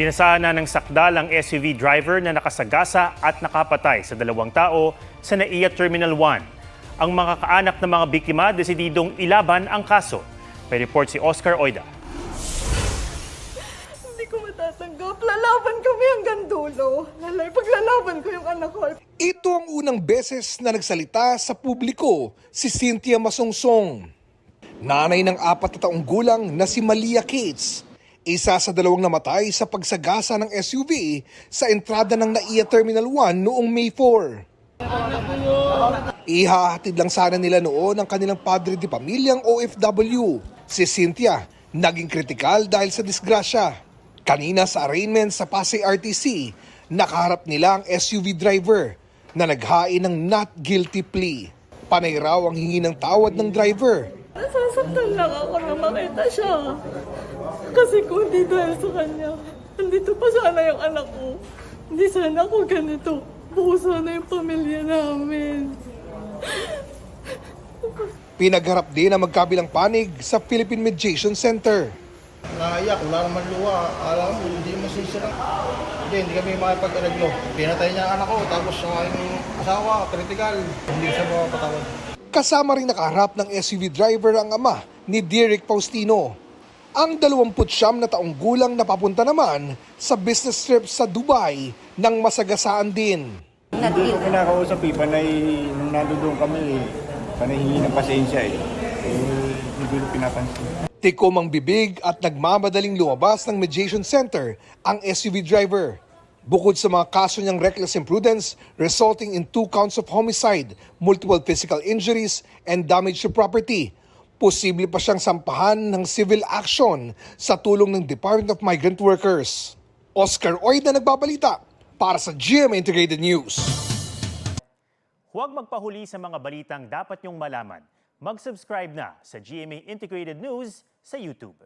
Pinasahan na ng sakdal ang SUV driver na nakasagasa at nakapatay sa dalawang tao sa NAIA Terminal 1. Ang mga kaanak ng mga biktima desididong ilaban ang kaso. May report si Oscar Oida. Hindi ko matatanggap. Lalaban kami hanggang dulo. Lalay, paglalaban ko yung anak ko. Ito ang unang beses na nagsalita sa publiko si Cynthia Masungsong. Nanay ng apat na taong gulang na si Malia Cates. Isa sa dalawang namatay sa pagsagasa ng SUV sa entrada ng NAIA Terminal 1 noong May 4. Ihahatid lang sana nila noon ang kanilang padre de pamilyang OFW. Si Cynthia, naging kritikal dahil sa disgrasya. Kanina sa arraignment sa Pasay RTC, nakaharap nila ang SUV driver na naghain ng not guilty plea. Panay raw ang hingi ng tawad ng driver. Nasasaktan lang ako na makita siya. Kasi kung hindi dahil sa kanya, nandito pa sana yung anak ko. Hindi sana ako ganito. Buo sana yung pamilya namin. Pinagharap din ang magkabilang panig sa Philippine Mediation Center. Naiyak, wala naman luha. Alam mo, hindi masisirang. Hindi, hindi kami makipag-areglo. Pinatay niya ang anak ko, tapos ang aking asawa, critical. Hindi siya mapatawad. Kasama rin nakaharap ng SUV driver ang ama ni Derek Faustino. Ang 29 na taong gulang na papunta naman sa business trip sa Dubai nang masagasaan din. Hindi ko kinakausap eh, panay nung nandoon kami, panay hingi ng pasensya eh. Eh, hindi ko pinapansin. Tikom ang bibig at nagmamadaling lumabas ng mediation center ang SUV driver. Bukod sa mga kaso niyang reckless imprudence resulting in two counts of homicide, multiple physical injuries, and damage to property, posible pa siyang sampahan ng civil action sa tulong ng Department of Migrant Workers. Oscar Oida nagbabalita para sa GMA Integrated News. Huwag magpahuli sa mga balitang dapat niyong malaman. Mag-subscribe na sa GMA Integrated News sa YouTube.